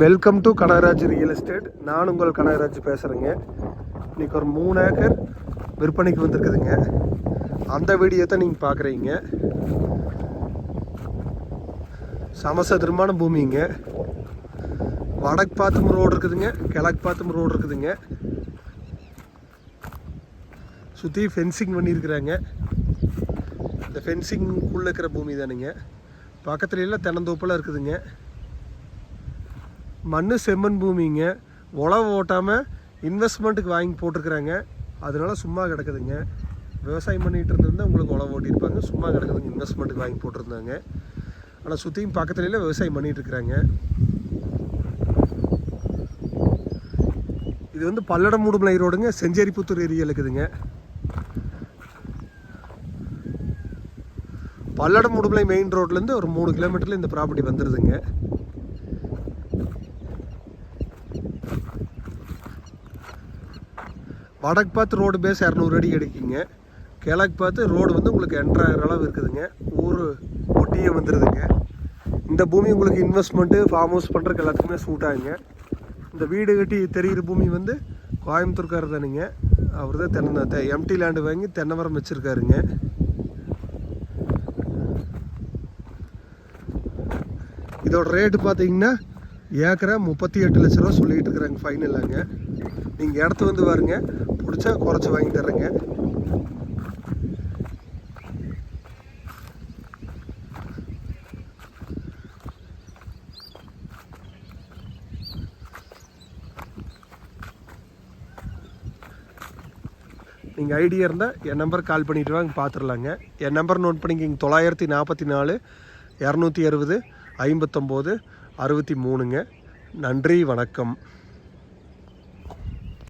Welcome to Kanagaraj real estate நான் உங்கள் கனகராஜ் பேசுகிறேங்க இன்றைக்கி ஒரு மூணு ஏக்கர் விற்பனைக்கு வந்திருக்குதுங்க. அந்த வீடியோ தான் நீங்கள் பார்க்குறீங்க சமசதுரமான பூமிங்க. வடக்கு பார்த்தும் ரோடு இருக்குதுங்க. கிழக்கு பார்த்தும் ரோடு இருக்குதுங்க. சுற்றி ஃபென்சிங் பண்ணியிருக்கிறாங்க. இந்த ஃபென்சிங்குள்ளே இருக்கிற பூமி தானுங்க பக்கத்துலலாம் தென்னந்தோப்பெல்லாம் இருக்குதுங்க. மண் செம்மண் பூமிங்க. உழவு ஓட்டாமல் இன்வெஸ்ட்மெண்ட்டுக்கு வாங்கி போட்டிருக்கிறாங்க. அதனால சும்மா கிடக்குதுங்க. விவசாயம் பண்ணிகிட்டு இருந்திருந்தா உங்களுக்கு உழவு ஓட்டியிருப்பாங்க. சும்மா கிடக்குதுங்க. இன்வெஸ்ட்மெண்ட்டுக்கு வாங்கி போட்டிருந்தாங்க. ஆனால் சுற்றியும் பக்கத்துல விவசாயம் பண்ணிகிட்டு இருக்கிறாங்க. இது வந்து பல்லடம் மூடுமலை ரோடுங்க. செஞ்சேரிப்புத்தூர் ஏரியா இருக்குதுங்க. பல்லடம் முடுமலை மெயின் ரோட்லேருந்து ஒரு மூணு கிலோமீட்டரில் இந்த ப்ராப்பர்ட்டி வந்துடுதுங்க வடக்கு பார்த்து ரோடு பேஸ் இரநூறு அடி கிடைக்குங்க கிழக்கு பார்த்து ரோடு வந்து உங்களுக்கு என்ட்ராகிற அளவு இருக்குதுங்க. ஊர் ஒட்டியே வந்துடுதுங்க இந்த பூமி உங்களுக்கு இன்வெஸ்ட்மெண்ட்டு ஃபார்ம் ஹவுஸ் பண்ணுறதுக்கு எல்லாத்துக்குமே சூட் ஆகுங்க. இந்த வீடு கட்டி தெரிகிற பூமி வந்து கோயம்புத்தூர்காரர் தானுங்க. அவர் தான் தென்னை எம்டி லேண்டு வாங்கி தென்னை மரம் வச்சுருக்காருங்க. இதோட ரேட்டு பார்த்தீங்கன்னா ஏக்கரை முப்பத்தி எட்டு லட்ச ரூபா சொல்லிட்டு இருக்கிறாங்க ஃபைனலாங்க நீங்கள் இடத்து வந்து பிடிச்சா குறைச்சி வாங்கி தர்றேங்க நீங்கள் ஐடியா இருந்தால் என் நம்பர் கால் பண்ணிட்டு வாங்க பார்த்துடலாங்க என் நம்பர் நோட் பண்ணிக்கிங்க. தொள்ளாயிரத்தி நாற்பத்தி நாலு இரநூத்தி அறுபது ஐம்பத்தொம்போது அறுபத்தி மூணுங்க. நன்றி வணக்கம்.